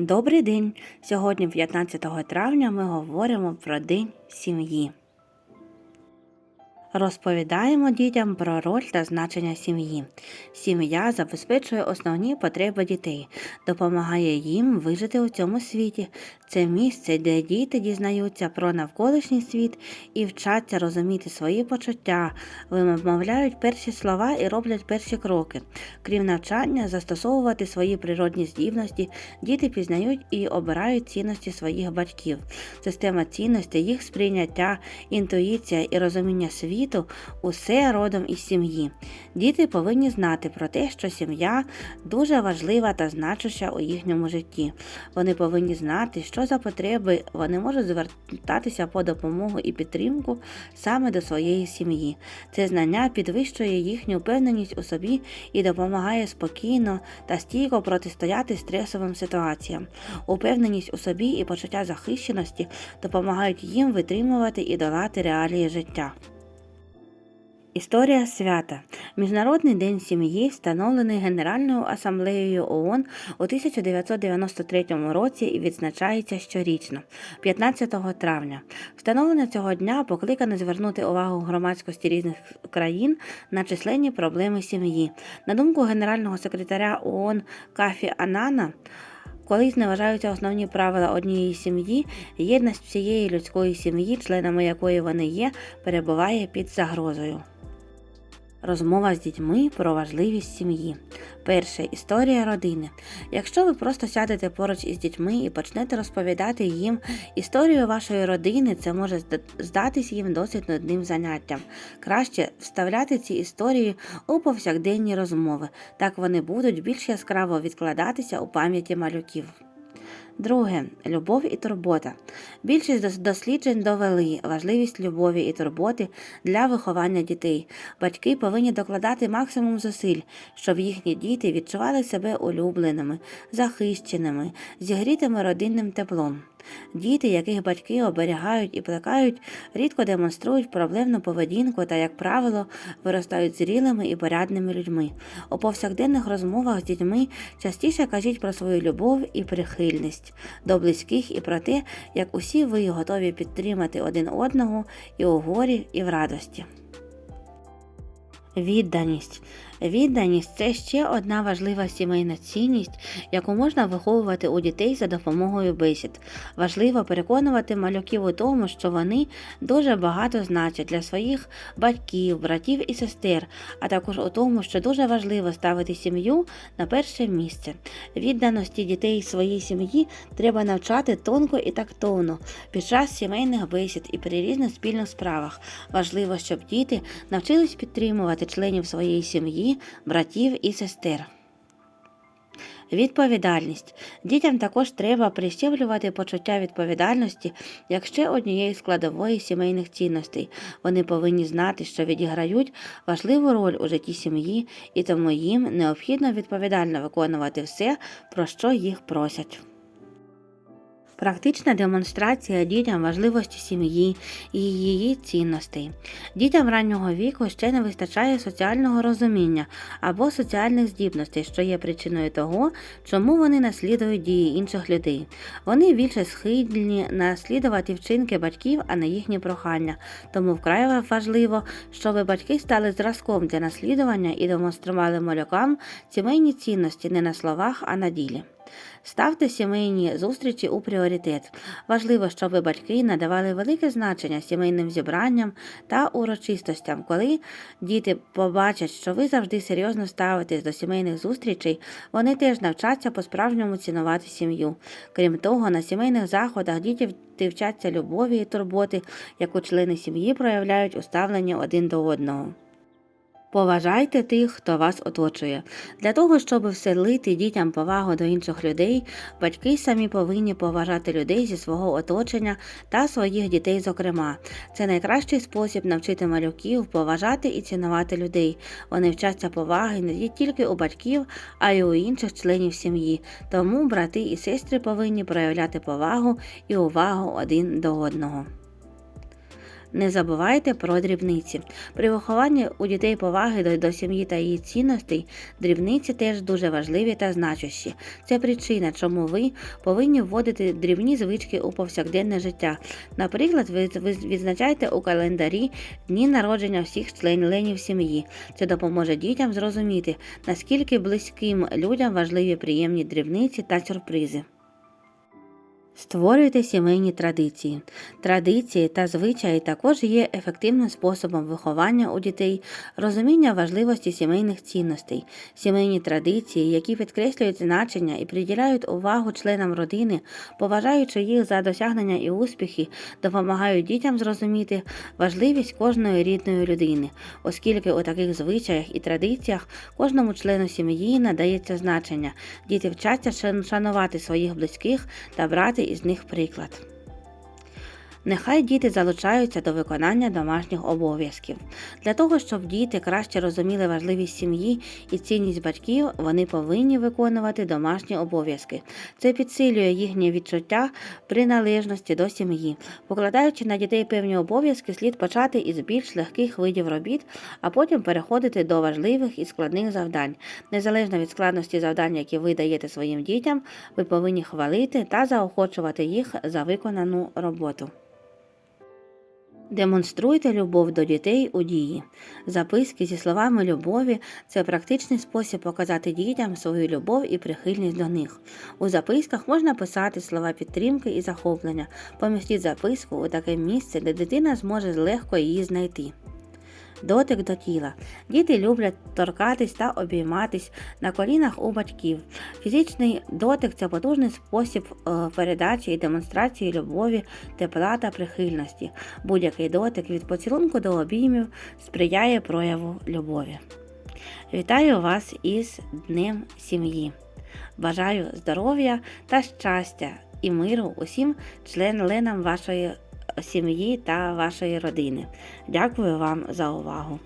Добрий день! Сьогодні, 15 травня, ми говоримо про День сім'ї. Розповідаємо дітям про роль та значення сім'ї. Сім'я забезпечує основні потреби дітей, допомагає їм вижити у цьому світі. Це місце, де діти дізнаються про навколишній світ і вчаться розуміти свої почуття, вимовляють перші слова і роблять перші кроки. Крім навчання, застосовувати свої природні здібності, діти пізнають і обирають цінності своїх батьків. Система цінностей, їх сприйняття, інтуїція і розуміння світу усе родом із сім'ї. Діти повинні знати про те, що сім'я дуже важлива та значуща у їхньому житті. Вони повинні знати, що за потреби вони можуть звертатися по допомогу і підтримку саме до своєї сім'ї. Це знання підвищує їхню впевненість у собі і допомагає спокійно та стійко протистояти стресовим ситуаціям. Упевненість у собі і почуття захищеності допомагають їм витримувати і долати реалії життя. Історія свята. Міжнародний день сім'ї встановлений Генеральною асамблеєю ООН у 1993 році і відзначається щорічно, 15 травня. Встановлення цього дня покликане звернути увагу громадськості різних країн на численні проблеми сім'ї. На думку генерального секретаря ООН Кафі Анана. Коли зневажаються основні правила однієї сім'ї, єдність всієї людської сім'ї, членами якої вони є, перебуває під загрозою. Розмова з дітьми про важливість сім'ї. Перше історія родини. Якщо ви просто сядете поруч із дітьми і почнете розповідати їм історію вашої родини, це може здатись їм досить нудним заняттям. Краще вставляти ці історії у повсякденні розмови, так вони будуть більш яскраво відкладатися у пам'яті малюків. Друге любов і турбота. Більшість досліджень довели важливість любові і турботи для виховання дітей. Батьки повинні докладати максимум зусиль, щоб їхні діти відчували себе улюбленими, захищеними, зігрітими родинним теплом. Діти, яких батьки оберігають і плекають, рідко демонструють проблемну поведінку та, як правило, виростають зрілими і порядними людьми. У повсякденних розмовах з дітьми частіше кажіть про свою любов і прихильність до близьких і про те, як усі ви готові підтримати один одного і у горі, і в радості. Відданість. Відданість це ще одна важлива сімейна цінність, яку можна виховувати у дітей за допомогою бесід. Важливо переконувати малюків у тому, що вони дуже багато значать для своїх батьків, братів і сестер, а також у тому, що дуже важливо ставити сім'ю на перше місце. Відданості дітей своїй сім'ї треба навчати тонко і тактовно під час сімейних бесід і при різних спільних справах. Важливо, щоб діти навчились підтримувати членів своєї сім'ї братів і сестер. Відповідальність. Дітям також треба прищеплювати почуття відповідальності як ще однієї складової сімейних цінностей. Вони повинні знати, що відіграють важливу роль у житті сім'ї, і тому їм необхідно відповідально виконувати все, про що їх просять. Практична демонстрація дітям важливості сім'ї і її цінностей. Дітям раннього віку ще не вистачає соціального розуміння або соціальних здібностей, що є причиною того, чому вони наслідують дії інших людей. Вони більше схильні наслідувати вчинки батьків, а не їхні прохання. Тому вкрай важливо, щоб батьки стали зразком для наслідування і демонстрували малюкам сімейні цінності не на словах, а на ділі. Ставте сімейні зустрічі у пріоритет. Важливо, щоб батьки надавали велике значення сімейним зібранням та урочистостям. Коли діти побачать, що ви завжди серйозно ставитесь до сімейних зустрічей, вони теж навчаться по-справжньому цінувати сім'ю. Крім того, на сімейних заходах діти вчаться любові і турботи, яку члени сім'ї проявляють у ставленні один до одного. Поважайте тих, хто вас оточує. Для того, щоб вселити дітям повагу до інших людей, батьки самі повинні поважати людей зі свого оточення та своїх дітей, зокрема. Це найкращий спосіб навчити малюків поважати і цінувати людей. Вони вчаться поваги не тільки у батьків, а й у інших членів сім'ї. Тому брати і сестри повинні проявляти повагу і увагу один до одного. Не забувайте про дрібниці. При вихованні у дітей поваги до, до сім'ї та її цінностей дрібниці теж дуже важливі та значущі. Це причина, чому ви повинні вводити дрібні звички у повсякденне життя. Наприклад, ви ви відзначайте у календарі дні народження всіх членів сім'ї. Це допоможе дітям зрозуміти, наскільки близьким людям важливі приємні дрібниці та сюрпризи. Створюйте сімейні традиції. Традиції та звичаї також є ефективним способом виховання у дітей, розуміння важливості сімейних цінностей. Сімейні традиції, які підкреслюють значення і приділяють увагу членам родини, поважаючи їх за досягнення і успіхи, допомагають дітям зрозуміти важливість кожної рідної людини, оскільки у таких звичаях і традиціях кожному члену сім'ї надається значення. Діти вчаться шан- шанувати своїх близьких та брати із них приклад. Нехай діти залучаються до виконання домашніх обов'язків. Для того, щоб діти краще розуміли важливість сім'ї і цінність батьків, вони повинні виконувати домашні обов'язки. Це підсилює їхнє відчуття приналежності до сім'ї. Покладаючи на дітей певні обов'язки, слід почати із більш легких видів робіт, а потім переходити до важливих і складних завдань. Незалежно від складності завдань, які ви даєте своїм дітям, ви повинні хвалити та заохочувати їх за виконану роботу. Демонструйте любов до дітей у дії. Записки зі словами любові це практичний спосіб показати дітям свою любов і прихильність до них. У записках можна писати слова підтримки і захоплення. Помістіть записку у таке місце, де дитина зможе легко її знайти. Дотик до тіла. Діти люблять торкатись та обійматись на колінах у батьків. Фізичний дотик це потужний спосіб е, передачі і демонстрації любові, тепла та прихильності. Будь-який дотик від поцілунку до обіймів сприяє прояву любові. Вітаю вас із Днем сім'ї. Бажаю здоров'я та щастя і миру усім членам вашої сім'ї та вашої родини. Дякую вам за увагу.